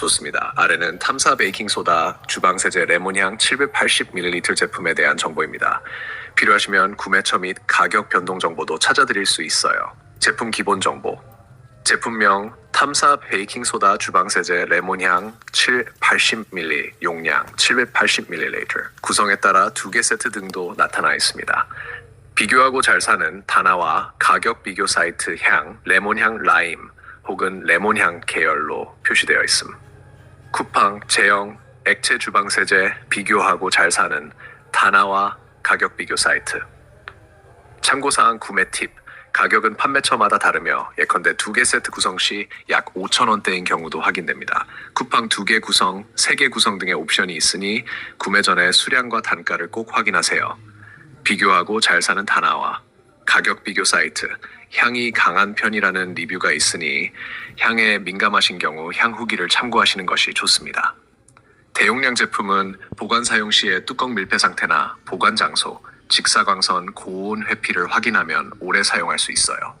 좋습니다. 아래는 탐사 베이킹 소다 주방 세제 레몬향 780ml 제품에 대한 정보입니다. 필요하시면 구매처 및 가격 변동 정보도 찾아드릴 수 있어요. 제품 기본 정보. 제품명 탐사 베이킹 소다 주방 세제 레몬향 780ml 용량 780ml 구성에 따라 두 개 세트 등도 나타나 있습니다. 비교하고 잘 사는 다나와 가격 비교 사이트 향 레몬향 라임 혹은 레몬향 계열로 표시되어 있음. 쿠팡 제형 액체 주방 세제 비교하고 잘 사는 다나와 가격 비교 사이트. 참고사항 구매 팁. 가격은 판매처마다 다르며 예컨대 두 개 세트 구성 시 약 5,000원대인 경우도 확인됩니다. 쿠팡 두 개 구성, 세 개 구성 등의 옵션이 있으니 구매 전에 수량과 단가를 꼭 확인하세요. 비교하고 잘 사는 다나와 가격 비교 사이트 향이 강한 편이라는 리뷰가 있으니 향에 민감하신 경우 향 후기를 참고하시는 것이 좋습니다. 대용량 제품은 보관 사용 시의 뚜껑 밀폐 상태나 보관 장소, 직사광선 고온 회피를 확인하면 오래 사용할 수 있어요.